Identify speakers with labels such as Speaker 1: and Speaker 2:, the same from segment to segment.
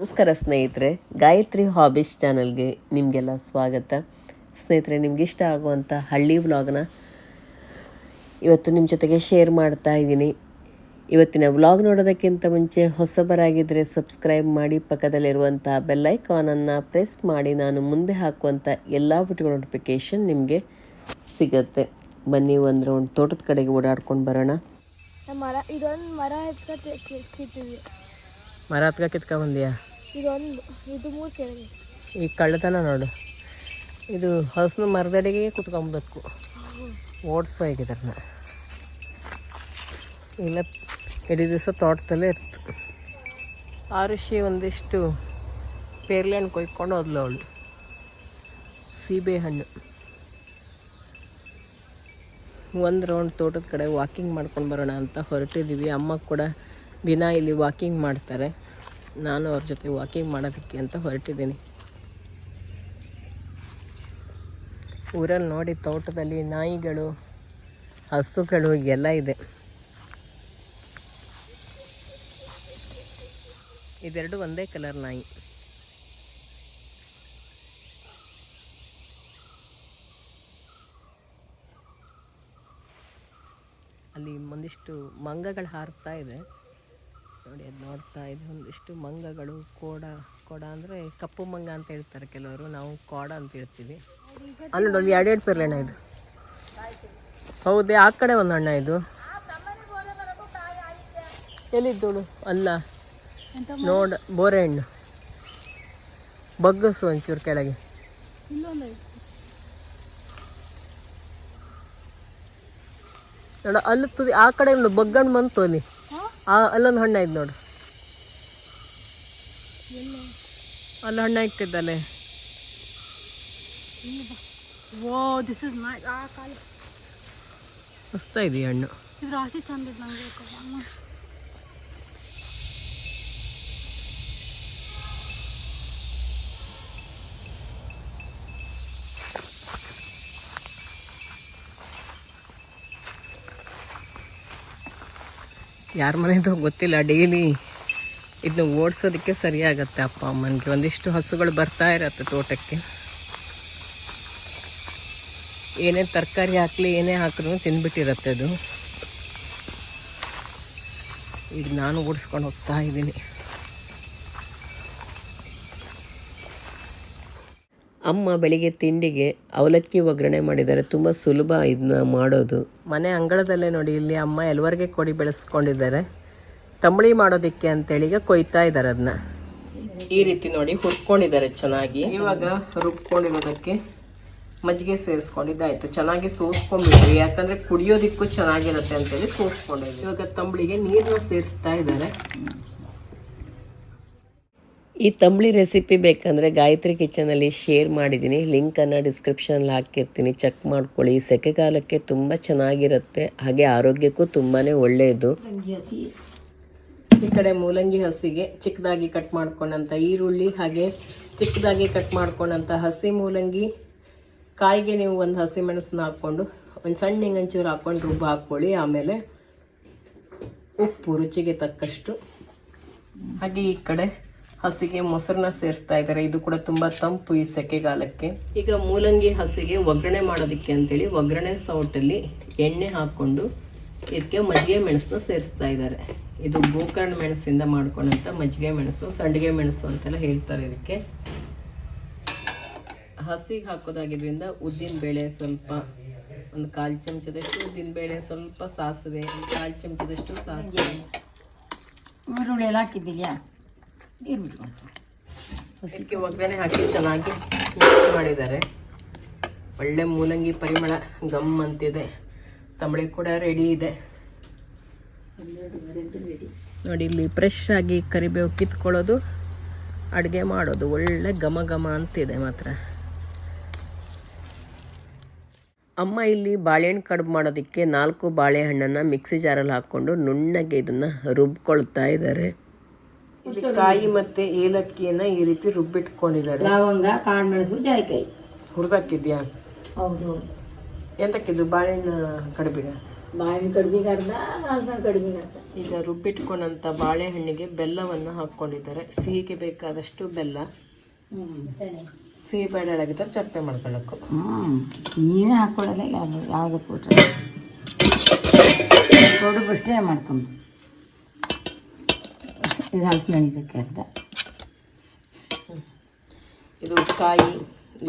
Speaker 1: ನಮಸ್ಕಾರ ಸ್ನೇಹಿತರೆ ಗಾಯತ್ರಿ ಹಾಬೀಸ್ ಚಾನಲ್ಗೆ ನಿಮಗೆಲ್ಲ ಸ್ವಾಗತ. ಸ್ನೇಹಿತರೆ ನಿಮ್ಗೆ ಇಷ್ಟ ಆಗುವಂಥ ಹಳ್ಳಿ ವ್ಲಾಗ್ನ ಇವತ್ತು ನಿಮ್ಮ ಜೊತೆಗೆ ಶೇರ್ ಮಾಡ್ತಾ ಇದ್ದೀನಿ. ಇವತ್ತಿನ ವ್ಲಾಗ್ ನೋಡೋದಕ್ಕಿಂತ ಮುಂಚೆ ಹೊಸಬರಾಗಿದ್ದರೆ ಸಬ್ಸ್ಕ್ರೈಬ್ ಮಾಡಿ ಪಕ್ಕದಲ್ಲಿರುವಂಥ ಬೆಲ್ಲೈಕಾನನ್ನು ಪ್ರೆಸ್ ಮಾಡಿ ನಾನು ಮುಂದೆ ಹಾಕುವಂಥ ಎಲ್ಲ ವಿಡಿಯೋ ನೋಟಿಫಿಕೇಷನ್ ನಿಮಗೆ ಸಿಗುತ್ತೆ. ಬನ್ನಿ ಒಂದು ರೌಂಡ್ ತೋಟದ ಕಡೆಗೆ ಓಡಾಡ್ಕೊಂಡು ಬರೋಣ.
Speaker 2: ಮರ ಇದೊಂದು ಮರ ಕಿತ್ತಿದ್ವಿ
Speaker 1: ಮರ ಹತ್ಕ ಕಿತ್ಕೊಂಬಂದಿಯಾ
Speaker 2: ಇದೊಂದು
Speaker 1: ಈ ಕಳ್ಳತನ ನೋಡು. ಇದು ಹಸನು ಮರದಡಿಗೆ ಕುತ್ಕೊಂಬಬೇಕು. ಓಡಿಸೋ ಆಗಿದ್ರನ್ನ ಇಲ್ಲ, ಇಡೀ ದಿವಸ ತೋಟದಲ್ಲೇ ಇರ್ತು. ಆರುಷಿ ಒಂದಿಷ್ಟು ಪೇರ್ಲೆ ಹಣ್ಣು ಕೊಯ್ಕೊಂಡು ಹೋದ್ಲು ಅವಳು. ಸೀಬೆ ಹಣ್ಣು. ಒಂದು ರೌಂಡ್ ತೋಟದ ಕಡೆ ವಾಕಿಂಗ್ ಮಾಡ್ಕೊಂಡು ಬರೋಣ ಅಂತ ಹೊರಟಿದ್ದೀವಿ ಅಮ್ಮ ಕೂಡ ದಿನ ಇಲ್ಲಿ ವಾಕಿಂಗ್ ಮಾಡ್ತಾರೆ. ನಾನು ಅವ್ರ ಜೊತೆ ವಾಕಿಂಗ್ ಮಾಡೋದಕ್ಕೆ ಅಂತ ಹೊರಟಿದ್ದೀನಿ. ಊರಲ್ಲಿ ನೋಡಿ ತೋಟದಲ್ಲಿ ನಾಯಿಗಳು, ಹಸುಗಳು ಎಲ್ಲ ಇದೆ. ಇದೆರಡು ಒಂದೇ ಕಲರ್ ನಾಯಿ. ಅಲ್ಲಿ ಒಂದಿಷ್ಟು ಮಂಗಗಳು ಹಾರ್ತಾ ಇದೆ. ನೋಡಿ, ಅದು ನೋಡ್ತಾ ಇದೆ ಒಂದಿಷ್ಟು ಮಂಗಗಳು, ಕೋಡ ಕೋಡ ಅಂದರೆ ಕಪ್ಪು ಮಂಗ ಅಂತ ಹೇಳ್ತಾರೆ ಕೆಲವರು, ನಾವು ಕೋಡ ಅಂತ ಹೇಳ್ತೀವಿ. ಅಲ್ಲದ ಅಲ್ಲಿ ಎರಡೆರಡು ಪೇರ್ಲೆ ಇದು. ಹೌದೇ, ಆ ಕಡೆ ಒಂದು ಅಣ್ಣ ಇದು. ಎಲ್ಲಿದ್ದಳು ಅಲ್ಲ. ನೋಡ ಬೋರೆ ಹಣ್ಣು ಬಗ್ಗಸು ಒಂಚೂರು ಕೆಳಗೆ. ನೋಡ ಅಲ್ಲಿ ತುದಿ, ಆ ಕಡೆ ಒಂದು ಬಗ್ಗಣ್ಣು ಬಂತು ಅಲ್ಲಿ ಆ ಅಲ್ಲೊಂದು ಹಣ್ಣ ಐತೆ ನೋಡು. ಅಲ್ಲಿ ಹಣ್ಣ ಇಕ್ತಿದ್ದಾನೆ
Speaker 2: ಓ ದಿಸ್ ಇಸ್ ಮೈ ಆ ಕಾಲ.
Speaker 1: ಮಸ್ತ ಇದೆ ಹಣ್ಣು?
Speaker 2: ಇದ್ರ ರಾಶಿ ಚಂದ ನಂಗೆ.
Speaker 1: ಯಾರ ಮನೆಯದು ಗೊತ್ತಿಲ್ಲ ಡೈಲಿ ಇದನ್ನ ಓಡಿಸೋದಕ್ಕೆ ಸರಿಯಾಗತ್ತೆ ಅಪ್ಪ ಅಮ್ಮನಿಗೆ. ಒಂದಿಷ್ಟು ಹಸುಗಳು ಬರ್ತಾ ಇರತ್ತೆ ತೋಟಕ್ಕೆ. ಏನೇ ತರಕಾರಿ ಹಾಕಲಿ, ಏನೇ ಹಾಕಿದ್ರು ತಿಂದ್ಬಿಟ್ಟಿರತ್ತೆ ಅದು. ಈಗ ನಾನು ಓಡಿಸ್ಕೊಂಡು ಹೋಗ್ತಾ ಇದ್ದೀನಿ. ಅಮ್ಮ ಬೆಳಿಗ್ಗೆ ತಿಂಡಿಗೆ ಅವಲಕ್ಕಿ ಒಗ್ಗರಣೆ ಮಾಡಿದ್ದಾರೆ. ತುಂಬ ಸುಲಭ ಇದನ್ನ ಮಾಡೋದು. ಮನೆ ಅಂಗಳದಲ್ಲೇ ನೋಡಿ, ಇಲ್ಲಿ ಅಮ್ಮ ಎಲ್ವರ್ಗೆ ಕೊಡಿ ಬೆಳೆಸ್ಕೊಂಡಿದ್ದಾರೆ. ತಂಬಳಿ ಮಾಡೋದಕ್ಕೆ ಅಂತೇಳಿ ಈಗ ಕೊಯ್ತಾ ಇದ್ದಾರೆ ಅದನ್ನ ಈ ರೀತಿ ನೋಡಿ ಹುರ್ಕೊಂಡಿದ್ದಾರೆ ಚೆನ್ನಾಗಿ. ಇವಾಗ ರುಬ್ಕೊಂಡಿರೋದಕ್ಕೆ ಮಜ್ಜಿಗೆ ಸೇರಿಸ್ಕೊಂಡಿದ್ದಾಯ್ತು. ಚೆನ್ನಾಗಿ ಸೋಸ್ಕೊಂಡ್ಬಿಟ್ವಿ. ಯಾಕಂದ್ರೆ ಕುಡಿಯೋದಿಕ್ಕೂ ಚೆನ್ನಾಗಿರುತ್ತೆ ಅಂತೇಳಿ ಸೋಸ್ಕೊಂಡಿದ್ವಿ. ಇವಾಗ ತಂಬಳಿಗೆ ನೀರನ್ನ ಸೇರಿಸ್ತಾ ಇದ್ದಾರೆ. ಈ ತಂಬಳಿ ರೆಸಿಪಿ ಬೇಕಂದರೆ ಗಾಯತ್ರಿ ಕಿಚನಲ್ಲಿ ಶೇರ್ ಮಾಡಿದ್ದೀನಿ. ಲಿಂಕನ್ನು ಡಿಸ್ಕ್ರಿಪ್ಷನಲ್ಲಿ ಹಾಕಿರ್ತೀನಿ. ಚೆಕ್ ಮಾಡ್ಕೊಳ್ಳಿ. ಸೆಕೆಗಾಲಕ್ಕೆ ತುಂಬ ಚೆನ್ನಾಗಿರುತ್ತೆ. ಹಾಗೆ ಆರೋಗ್ಯಕ್ಕೂ ತುಂಬಾ ಒಳ್ಳೆಯದು ಈ ಕಡೆ ಮೂಲಂಗಿ ಹಸಿಗೆ ಚಿಕ್ಕದಾಗಿ ಕಟ್ ಮಾಡ್ಕೊಂಡಂಥ ಈರುಳ್ಳಿ ಹಾಗೆ ಚಿಕ್ಕದಾಗಿ ಕಟ್ ಮಾಡ್ಕೊಂಡಂಥ ಹಸಿ ಮೂಲಂಗಿ. ಕಾಯಿಗೆ ನೀವು ಒಂದು ಹಸಿ ಮೆಣಸನ್ನ ಹಾಕ್ಕೊಂಡು, ಒಂದು ಸಣ್ಣ ಹಿಂಗಂಚೂರು ಹಾಕ್ಕೊಂಡು ರುಬ್ಬ ಹಾಕ್ಕೊಳ್ಳಿ ಆಮೇಲೆ ಉಪ್ಪು ರುಚಿಗೆ ತಕ್ಕಷ್ಟು. ಹಾಗೆ ಈ ಕಡೆ ಹಸಿಗೆ ಮೊಸರನ್ನ ಸೇರಿಸ್ತಾ ಇದ್ದಾರೆ. ಇದು ಕೂಡ ತುಂಬಾ ತಂಪು ಈ ಸೆಕೆಗಾಲಕ್ಕೆ. ಈಗ ಮೂಲಂಗಿ ಹಸಿಗೆ ಒಗ್ಗರಣೆ ಮಾಡೋದಕ್ಕೆ ಅಂತೇಳಿ ಒಗ್ಗರಣೆ ಸೌಟಲ್ಲಿ ಎಣ್ಣೆ ಹಾಕ್ಕೊಂಡು ಇದಕ್ಕೆ ಮಜ್ಜಿಗೆ ಮೆಣಸನ್ನ ಸೇರಿಸ್ತಾ ಇದ್ದಾರೆ. ಇದು ಗೋಕರ್ಣ ಮೆಣಸಿಂದ ಮಾಡ್ಕೊಂಡಂತ ಮಜ್ಜಿಗೆ ಮೆಣಸು, ಸಂಡಿಗೆ ಮೆಣಸು ಅಂತೆಲ್ಲ ಹೇಳ್ತಾರೆ ಇದಕ್ಕೆ. ಹಸಿಗೆ ಹಾಕೋದಾಗಿದ್ದರಿಂದ ಉದ್ದಿನ ಬೇಳೆ ಸ್ವಲ್ಪ ಒಂದು ಕಾಲು ಚಮಚದಷ್ಟು ಉದ್ದಿನ ಬೇಳೆ, ಸ್ವಲ್ಪ ಸಾಸಿವೆ, ಕಾಲು ಚಮಚದಷ್ಟು ಸಾಸಿವೆ.
Speaker 3: ಈರುಳ್ಳಿ ಎಲ್ಲ ಹಾಕಿದ್ದೀಯಾ? ನೀರು
Speaker 1: ಒಗ್ಗರಣೆ ಹಾಕಿ ಚೆನ್ನಾಗಿ ಮಿಕ್ಸ್ ಮಾಡಿದ್ದಾರೆ. ಒಳ್ಳೆ ಮೂಲಂಗಿ ಪರಿಮಳ ಗಮ್ ಅಂತಿದೆ. ತಂಬಳಿ ಕೂಡ ರೆಡಿ ಇದೆ. ನೋಡಿ, ಇಲ್ಲಿ ಫ್ರೆಶ್ ಆಗಿ ಕರಿಬೇವು ಕಿತ್ಕೊಳ್ಳೋದು, ಅಡುಗೆ ಮಾಡೋದು. ಒಳ್ಳೆ ಘಮ ಘಮ ಅಂತಿದೆ ಮಾತ್ರ. ಅಮ್ಮ ಇಲ್ಲಿ ಬಾಳೆಹಣ್ಣು ಕಡುಬು ಮಾಡೋದಕ್ಕೆ ನಾಲ್ಕು ಬಾಳೆಹಣ್ಣನ್ನು ಮಿಕ್ಸಿ ಜಾರಲ್ಲಿ ಹಾಕ್ಕೊಂಡು ನುಣ್ಣಗೆ ಇದನ್ನು ರುಬ್ಕೊಳ್ತಾ ಇದ್ದಾರೆ. ಕಾಯಿ ಮತ್ತೆ ಏಲಕ್ಕಿಯನ್ನ ಈ ರೀತಿ ರುಬ್ಬಿಟ್ಕೊಂಡಿದ್ದಾರೆ.
Speaker 3: ಲವಂಗ ಕಾಳುಮೆಣಸು ಜಾಯಿಕಾಯಿ.
Speaker 1: ಹುರಿದಾಕಿದ್ಯಾ?
Speaker 3: ಹೌದು
Speaker 1: ಎಂತಕ್ಕಿದ್ದು? ಬಾಳೆಹಣ್ಣು ಕಡುಬಿನ?
Speaker 3: ಬಾಯಿ ಕಡ್ಬಿಗೆ ಅರ್ಧ ಹಾಸನ ಕಡ್ಬಿಗೆ ಅರ್ಧ.
Speaker 1: ಈಗ ರುಬ್ಬಿಟ್ಕೊಂಡಂಥ ಬಾಳೆಹಣ್ಣಿಗೆ ಬೆಲ್ಲವನ್ನು ಹಾಕ್ಕೊಂಡಿದ್ದಾರೆ. ಸಿಹಿಗೆ ಬೇಕಾದಷ್ಟು ಬೆಲ್ಲ. ಸಿಹಿ ಬೇಡ ಆಗಿದ್ದಾರೆ ಚಪ್ಪೆ ಮಾಡ್ಕೊಳ್ಳೋಕ್ಕೂ
Speaker 3: ಏನೇ ಹಾಕೊಳ್ಳಲ್ಲ ಯಾವುದು ಯಾವುದು ಕೊಟ್ಟರೆ ದೊಡ್ಡ ಬಷ್ಟೇ ಮಾಡ್ಕೊಂಡು. ಇದು ಹಲಸಿನ ಹಣ್ಣು ಇದಕ್ಕೆ ಅರ್ಧ
Speaker 1: ಇದು ಕಾಯಿ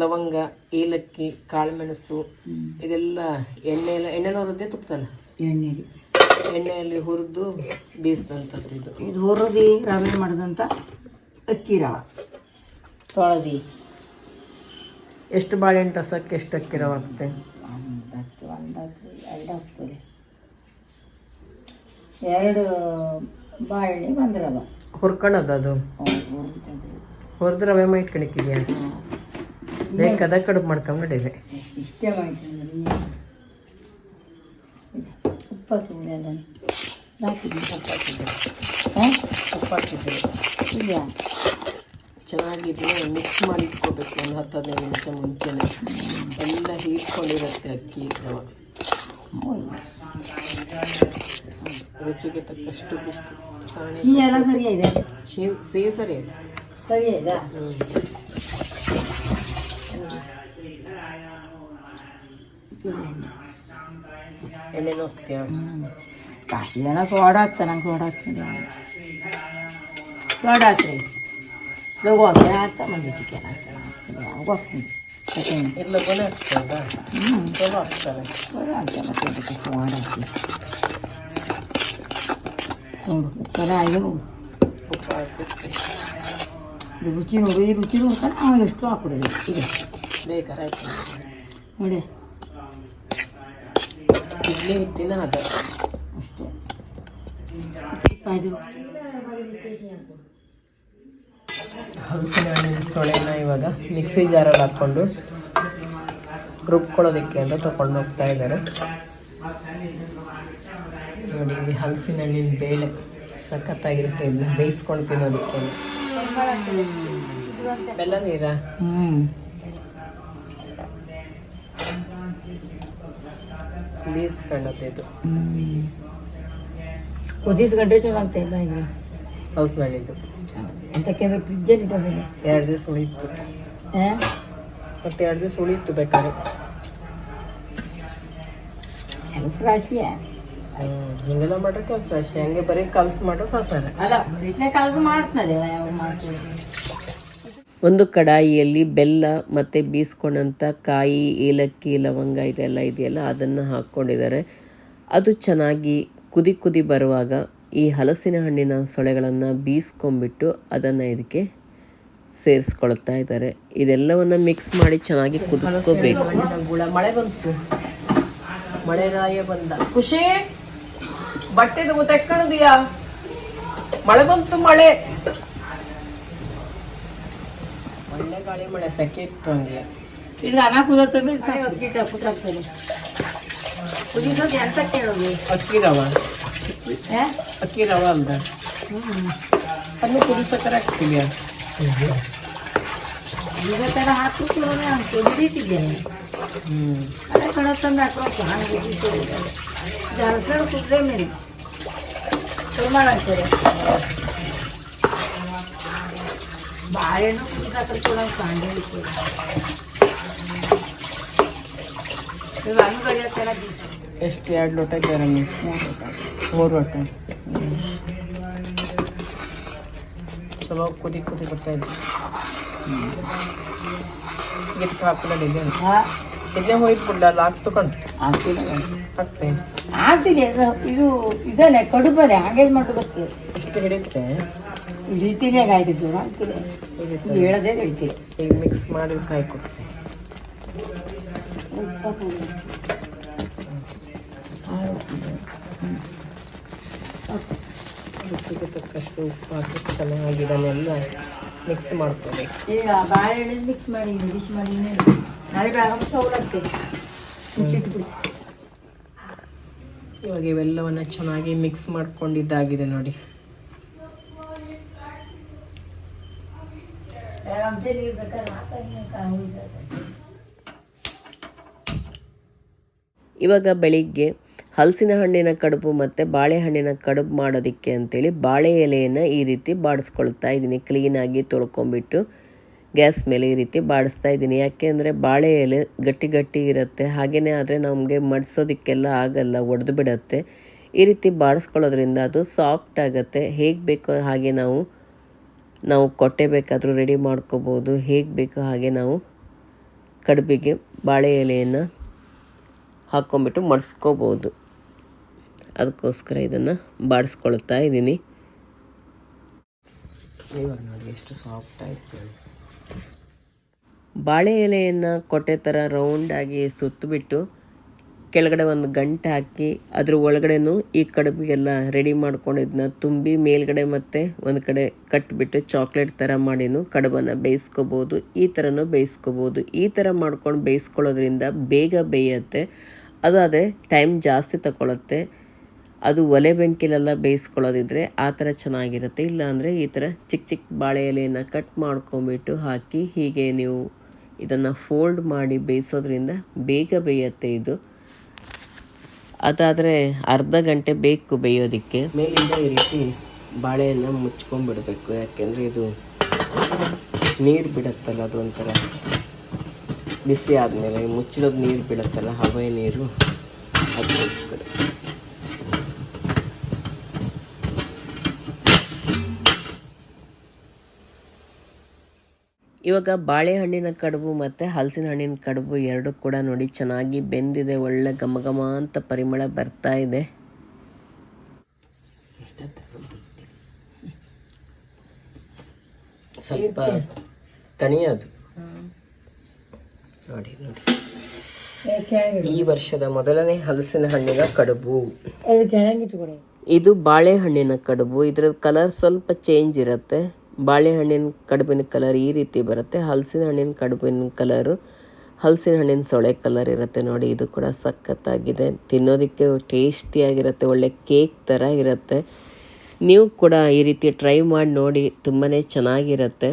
Speaker 1: ಲವಂಗ ಏಲಕ್ಕಿ ಕಾಳುಮೆಣಸು ಇದೆಲ್ಲ ಎಣ್ಣೆ ಎಲ್ಲ ಎಣ್ಣೆನ ಹುರಿದೇ
Speaker 3: ಎಣ್ಣೆಲಿ.
Speaker 1: ಎಣ್ಣೆಯಲ್ಲಿ ಹುರಿದು ಬೇಯಿಸಿದಂಥದ್ದು ಇದು.
Speaker 3: ಇದು ಹುರಿದು ರವೆ ಮಾಡಿದಂಥ ಅಕ್ಕಿ ರವ. ತೊಳೆದು.
Speaker 1: ಎಷ್ಟು ಬಾಳೆಹಣ್ಣು ರಸಕ್ಕೆ ಎಷ್ಟು ಅಕ್ಕಿ ರವೆ ಆಗುತ್ತೆ
Speaker 3: ಎರಡು ಹಾಕ್ತಾರೆ ಎರಡು ಬಾಳೆಹಣ್ಣಿ ಒಂದು ರವೆ
Speaker 1: ಹುರ್ಕೊಳ್ಳೋದು ಅದು
Speaker 3: ಹುರಿದು
Speaker 1: ರವೆ ಮಾಡಿ ಇಟ್ಕೊಂಡಿಕ್ಕಿದ್ಯಾ ಬೇಕಾದ ಕಡುಬು ಮಾಡ್ಕೊಂಡು ನಡೀರಿ
Speaker 3: ಇಷ್ಟೇ ಮಾಡ್ತೀನಿ. ಉಪ್ಪು ಹಾಕಿದ್ರೆ ಹಾಕಿದ್ದೆ ಹಾಂ?
Speaker 1: ಉಪ್ಪು ಹಾಕಿದ್ವಿ
Speaker 3: ಇದೆಯಾ?
Speaker 1: ಚೆನ್ನಾಗಿದೆ. ಮಿಕ್ಸ್ ಮಾಡಿ ಇಟ್ಕೋಬೇಕು. ಒಂದು ಹತ್ತು ಹದಿನೈದು ನಿಮಿಷ ಮುಂಚೆನೆ. ಎಲ್ಲ ಹೀರ್ಕೊಂಡಿರುತ್ತೆ ಅಕ್ಕಿ ರವೆ. ರುಚಿಗೆ ತಕ್ಕಷ್ಟು ಉಪ್ಪು ಸಾಣೆ
Speaker 3: ಈ ಎಲ್ಲ ಸರಿಯಾಗಿದೆ
Speaker 1: ಶಿ- ಸಿಹಿ ಸರಿ ಆಯ್ತು
Speaker 3: ಸರಿಯಾಯ್ತಾ
Speaker 1: ಎಣ್ಣೆ ಹೋಗ್ತೀಯಾ
Speaker 3: ಕಾಶಿ ಜನ ಸೋಡಾ ಹಾಕ್ತಾರೆ ನಂಗೆ ಸೋಡಾ ಹಾಕ್ತೀನಿ ಸೋಡಾ ಹಾಕ್ರಿ ಲಗೋಕೆ ಹಾಕ್ತ ಮಂದಿ ಚಿಕನ್ ಹಾಕ್ತಾರೆ ಹೋಗ್ತೀನಿ ಸೆಕೆಂಡ್
Speaker 1: ಇಲ್ಲ ಗೊನೆ ಆಗ್ತದ
Speaker 3: ಹ್ಞೂ
Speaker 1: ಚಲೋ ಆಗ್ತಾರೆ
Speaker 3: ಸೋಡಾ ಹಾಕ್ತಾರೆ ಮತ್ತೆ ಅದಕ್ಕೆ ಸೋಡಾ ಹಾಕಿ ನೋಡು ಆಗಿದೆ ನೋಡು ಇದು ರುಚಿ ನೋಡು ಈ ರುಚಿ ನೋಡ್ಕೊಂಡು ನಾವು ಎಷ್ಟು ಹಾಕ್ಬಿಡೋದು ಇದೆ
Speaker 1: ಬೇಕಾರೆ
Speaker 3: ನೋಡಿ.
Speaker 1: ಇಡ್ಲಿ ಹಿಟ್ಟಿನ ಅದು
Speaker 3: ಅಷ್ಟೇ.
Speaker 1: ಹಲಸಿನ ಹಣ್ಣಿನ ಸೊಳೆನ ಇವಾಗ ಮಿಕ್ಸಿ ಜಾರಲ್ಲಿ ಹಾಕ್ಕೊಂಡು ರುಬ್ಕೊಳ್ಳೋದಕ್ಕೆ ಅಂತ ತಗೊಂಡು ಹೋಗ್ತಾ ಇದ್ದಾರೆ. ನೋಡಿ ಇಲ್ಲಿ ಹಲಸಿನ ಹಣ್ಣಿನ ಬೇಳೆ ಸಖತ್ತಾಗಿರುತ್ತೆ ಇಲ್ಲಿ ಬೇಯಿಸ್ಕೊಂಡು ತಿನ್ನೋದಕ್ಕೆ. ಬೆಲ್ಲ ನೀರ?
Speaker 3: ಹ್ಞೂ
Speaker 1: ಬೇಯಿಸ್ಕೊಳ್ಳೋದು ಇದು.
Speaker 3: ಕುದಿಸ್ಕೊಂಡ್ರೆ ಚೆನ್ನಾಗ್ತಾ ಇಲ್ಲ ಈಗ
Speaker 1: ಹಲಸಿನ ಹಣ್ಣಿದ್ದು
Speaker 3: ಅಂತಕ್ಕೆಂದ್ರೆ ಫ್ರಿಜ್ಜಲ್ಲಿ ಬಂದಿಲ್ಲ
Speaker 1: ಎರಡು ದಿವಸ
Speaker 3: ಉಳಿತು
Speaker 1: ಮತ್ತೆ ಎರಡು ದಿವಸ ಉಳಿಯಿತು ಬೇಕಾದ್ರೆ.
Speaker 3: ಕೆಲಸ ರಾಶಿಯ?
Speaker 1: ಹಿಂಗೆಲ್ಲ ಮಾಡ್ರೆ ಕೆಲಸ ಅಷ್ಟೇ ಹಂಗೆ ಬರೀ ಕಲ್ಸ್ ಮಾಡ್ರೆ ಸಾಸಾರ
Speaker 3: ಅಲ್ಲ ಬರೀನೇ ಕೆಲಸ ಮಾಡ್ತದೆ ಯಾವ ಮಾಡ್ತೀವಿ?
Speaker 1: ಒಂದು ಕಡಾಯಿಯಲ್ಲಿ ಬೆಲ್ಲ ಮತ್ತು ಬೀಸ್ಕೊಂಡಂಥ ಕಾಯಿ ಏಲಕ್ಕಿ ಲವಂಗ ಇದೆಲ್ಲ ಇದೆಯಲ್ಲ ಅದನ್ನು ಹಾಕ್ಕೊಂಡಿದ್ದಾರೆ. ಅದು ಚೆನ್ನಾಗಿ ಕುದಿ ಕುದಿ ಬರುವಾಗ ಈ ಹಲಸಿನ ಹಣ್ಣಿನ ಸೊಳೆಗಳನ್ನು ಬೀಸ್ಕೊಂಬಿಟ್ಟು ಅದನ್ನು ಇದಕ್ಕೆ ಸೇರಿಸ್ಕೊಳ್ತಾ ಇದ್ದಾರೆ. ಇದೆಲ್ಲವನ್ನು ಮಿಕ್ಸ್ ಮಾಡಿ ಚೆನ್ನಾಗಿ ಕುದಿಸ್ಕೋಬೇಕು. ಮಳೆ ಬಂತು. ಮಳೆ ರಾಯ ಬಂದ. ಖುಷಿ? ಬಟ್ಟೆದು ತೆಕ್ಕಣದಿಯಾ ಮಳೆ ಬಂತು ಮಳೆ. ಒಳ್ಳೆ ಗಾಳಿ ಮಳೆ ಸೆಕೆ ಇತ್ತು ಹಂಗೆ.
Speaker 3: ಇದು ಅನ್ನ ಕುದತ್ತವೆ ಅಕ್ಕಿಟ್ಟು ಕುದಾಕ್ತದೆ ಕುದಿಸೋದು ಎಂತ ಕೇಳೋದು?
Speaker 1: ಅಕ್ಕಿ ರವ.
Speaker 3: ಹಾ?
Speaker 1: ಅಕ್ಕಿ ರವ ಅಲ್ದ ಅದನ್ನು ಕುದಿಸಕ್ಕರ ಹಾಕ್ತೀವಿ
Speaker 3: ಈಗ ಥರ ಹಾಕಿ ಕೊಡೋಣ. ಕುದಿತಿದ್ದೇನೆ
Speaker 1: ಹ್ಞೂ
Speaker 3: ಅದೇ ಕಡೆ ತಂದು ಹಾಕೋಕೆ ಹಂಗೆ ಜಾಸ್ತಿ ಕುದ್ರೆ ಮೇಲೆ ಸುಮಾರು ಆಗ್ತದೆ ಬಾಳೆಹಣ್ಣು ಕುದಿಸಾಕರೆ ಕೂಡ ಕಾಂಡೆ ಇರ್ತದೆ ಇದು ಹಣ್ಣುಗಳಿಗೆ ಚೆನ್ನಾಗಿ
Speaker 1: ಎಷ್ಟು ಎರಡು ಲೋಟ ಗರಂ ಮೂರು ಲೋಟ ಚಲೋ ಕುದಿ ಕುದಿ ಬರ್ತಾ ಇದ್ವಿ ಇದಕ್ಕೆ ಹಾಕೊಳ್ಳೋದು ಇದೆ
Speaker 3: ಹಾಂ
Speaker 1: ಇದನ್ನೇ ಹೋಯ್ತು ಅಲ್ಲ ಹಾಕಿ ತಗೊಂಡು?
Speaker 3: ಆಗ್ತಿಲ್ಲ.
Speaker 1: ಹಾಕ್ತೆ
Speaker 3: ಆಗ್ತಿಲ್ಲ ಇದು ಇದು ಇದನ್ನೇ ಕಡುಬನೆ ಹಾಗೆ ಮಾಡೋದು ಗೊತ್ತಿಲ್ಲ
Speaker 1: ಎಷ್ಟು ಹಿಡಿಯುತ್ತೆ?
Speaker 3: ಹಿಡಿತೀನಿ ಆಯ್ತು ಜೋರ ಆಗ್ತಿಲ್ಲ. ಹೇಳದೆ ಹಿಡಿತೀನಿ
Speaker 1: ಈಗ ಮಿಕ್ಸ್ ಮಾಡಿ ಕಾಯಿ ಕೊಡ್ತೆ. ರುಚಿಗೆ ತಕ್ಕಷ್ಟು ಉಪ್ಪು ಹಾಕಿ ಚೆನ್ನಾಗಿ ಇದನ್ನೆಲ್ಲ ಮಿಕ್ಸ್ ಮಾಡ್ಕೋಬೇಕು.
Speaker 3: ಈಗ ಬಾಳೆಹಣ್ಣು ಮಿಕ್ಸ್ ಮಾಡಿ ಡಿಶ್ ಮಾಡಿ ನಾಳೆ ಬೆಳಗ್ಗೆ
Speaker 1: ಇವಾಗ ಇವೆಲ್ಲವನ್ನ ಚೆನ್ನಾಗಿ ಮಿಕ್ಸ್ ಮಾಡ್ಕೊಂಡಿದ್ದಾಗಿದೆ ನೋಡಿ. ಇವಾಗ ಬೆಳಿಗ್ಗೆ
Speaker 4: ಹಲಸಿನ ಹಣ್ಣಿನ ಕಡುಬು ಮತ್ತು ಬಾಳೆಹಣ್ಣಿನ ಕಡುಬು ಮಾಡೋದಕ್ಕೆ ಅಂತೇಳಿ ಬಾಳೆ ಎಲೆಯನ್ನು ಈ ರೀತಿ ಬಾಡಿಸ್ಕೊಳ್ತಾ ಇದ್ದೀನಿ. ಕ್ಲೀನಾಗಿ ತೊಳ್ಕೊಂಬಿಟ್ಟು ಗ್ಯಾಸ್ ಮೇಲೆ ಈ ರೀತಿ ಬಾಡಿಸ್ತಾ ಇದ್ದೀನಿ. ಯಾಕೆಂದರೆ ಬಾಳೆ ಎಲೆ ಗಟ್ಟಿ ಗಟ್ಟಿ ಇರುತ್ತೆ. ಹಾಗೆಯೇ ಆದರೆ ನಮಗೆ ಮಡಿಸೋದಕ್ಕೆಲ್ಲ ಆಗಲ್ಲ, ಒಡೆದು ಬಿಡತ್ತೆ. ಈ ರೀತಿ ಬಾಡಿಸ್ಕೊಳ್ಳೋದ್ರಿಂದ ಅದು ಸಾಫ್ಟ್ ಆಗುತ್ತೆ. ಹೇಗೆ ಬೇಕೋ ಹಾಗೆ ನಾವು ನಾವು ಕೊಟ್ಟೆ ಬೇಕಾದರೂ ರೆಡಿ ಮಾಡ್ಕೋಬೋದು. ಹೇಗೆ ಬೇಕೋ ಹಾಗೆ ನಾವು ಕಡುಬಿಗೆ ಬಾಳೆ ಎಲೆಯನ್ನು ಹಾಕ್ಕೊಂಬಿಟ್ಟು ಮಡಿಸ್ಕೋಬೋದು. ಅದಕ್ಕೋಸ್ಕರ ಇದನ್ನು ಬಾಡಿಸ್ಕೊಳ್ತಾ ಇದ್ದೀನಿ. ನೋಡಿ, ಎಷ್ಟು ಸಾಫ್ಟ್ ಆಯಿತು. ಬಾಳೆ ಎಲೆಯನ್ನು ಕೊಟ್ಟೆ ಥರ ರೌಂಡಾಗಿ ಸುತ್ತಬಿಟ್ಟು ಕೆಳಗಡೆ ಒಂದು ಗಂಟು ಹಾಕಿ ಅದ್ರ ಒಳಗಡೆನೂ ಈ ಕಡುಬಿಗೆಲ್ಲ ರೆಡಿ ಮಾಡ್ಕೊಂಡಿದ್ದನ್ನ ತುಂಬಿ ಮೇಲ್ಗಡೆ ಮತ್ತೆ ಒಂದು ಕಡೆ ಕಟ್ಬಿಟ್ಟು ಚಾಕ್ಲೇಟ್ ಥರ ಮಾಡಿನೂ ಕಡುಬನ್ನು ಬೇಯಿಸ್ಕೋಬೋದು, ಈ ಥರನೂ ಬೇಯಿಸ್ಕೋಬೋದು. ಈ ಥರ ಮಾಡ್ಕೊಂಡು ಬೇಯಿಸ್ಕೊಳ್ಳೋದ್ರಿಂದ ಬೇಗ ಬೇಯುತ್ತೆ. ಅದು ಟೈಮ್ ಜಾಸ್ತಿ ತಗೊಳುತ್ತೆ. ಅದು ಒಲೆ ಬೆಂಕಿಲೆಲ್ಲ ಬೇಯಿಸ್ಕೊಳ್ಳೋದಿದ್ರೆ ಆ ಥರ ಚೆನ್ನಾಗಿರುತ್ತೆ. ಇಲ್ಲಾಂದರೆ ಈ ಥರ ಚಿಕ್ಕ ಚಿಕ್ಕ ಬಾಳೆ ಎಲೆಯನ್ನು ಕಟ್ ಮಾಡ್ಕೊಂಬಿಟ್ಟು ಹಾಕಿ ಹೀಗೆ ನೀವು ಇದನ್ನು ಫೋಲ್ಡ್ ಮಾಡಿ ಬೇಯಿಸೋದ್ರಿಂದ ಬೇಗ ಬೇಯುತ್ತೆ ಇದು. ಅದಾದರೆ ಅರ್ಧ ಗಂಟೆ ಬೇಕು ಬೇಯೋದಕ್ಕೆ. ಮೇಲಿಂದ ಈ ರೀತಿ ಬಾಳೆಯನ್ನು ಮುಚ್ಕೊಂಡ್ಬಿಡಬೇಕು. ಯಾಕೆಂದರೆ ಇದು ನೀರು ಬಿಡುತ್ತಲ್ಲ ಅದು ಒಂಥರ ಬಿಸಿ ಆದಮೇಲೆ ಮುಚ್ಚಿರೋದು ನೀರು ಬಿಡುತ್ತಲ್ಲ ಹವೆ ನೀರು ಅದಕ್ಕೋಸ್ಕರ ಇವಾಗ ಬಾಳೆಹಣ್ಣಿನ ಕಡುಬು ಮತ್ತು ಹಲಸಿನ ಹಣ್ಣಿನ ಕಡುಬು ಎರಡು ಕೂಡ ನೋಡಿ ಚೆನ್ನಾಗಿ ಬೆಂದಿದೆ ಒಳ್ಳೆ ಘಮ ಘಮ ಅಂತ ಪರಿಮಳ ಬರ್ತಾ ಇದೆ. ಸ್ವಲ್ಪ ತಣಿಯೋದು ನೋಡಿ ನೋಡಿ. ಈ ವರ್ಷದ ಮೊದಲನೇ ಹಲಸಿನ ಹಣ್ಣಿನ ಕಡುಬು. ಇದು ಬಾಳೆಹಣ್ಣಿನ ಕಡುಬು. ಇದರ ಕಲರ್ ಸ್ವಲ್ಪ ಚೇಂಜ್ ಇರುತ್ತೆ. ಬಾಳೆಹಣ್ಣಿನ ಕಡುಬಿನ ಕಲರ್ ಈ ರೀತಿ ಬರುತ್ತೆ. ಹಲಸಿನ ಹಣ್ಣಿನ ಕಡುಬಿನ ಕಲರು ಹಲಸಿನ ಹಣ್ಣಿನ ಸೊಳೆ ಕಲರ್ ಇರುತ್ತೆ ನೋಡಿ. ಇದು ಕೂಡ ಸಖತ್ತಾಗಿದೆ. ತಿನ್ನೋದಕ್ಕೆ ಟೇಸ್ಟಿಯಾಗಿರುತ್ತೆ ಒಳ್ಳೆ ಕೇಕ್ ಥರ ಇರುತ್ತೆ. ನೀವು ಕೂಡ ಈ ರೀತಿ ಟ್ರೈ ಮಾಡಿ ನೋಡಿ ತುಂಬಾ ಚೆನ್ನಾಗಿರುತ್ತೆ.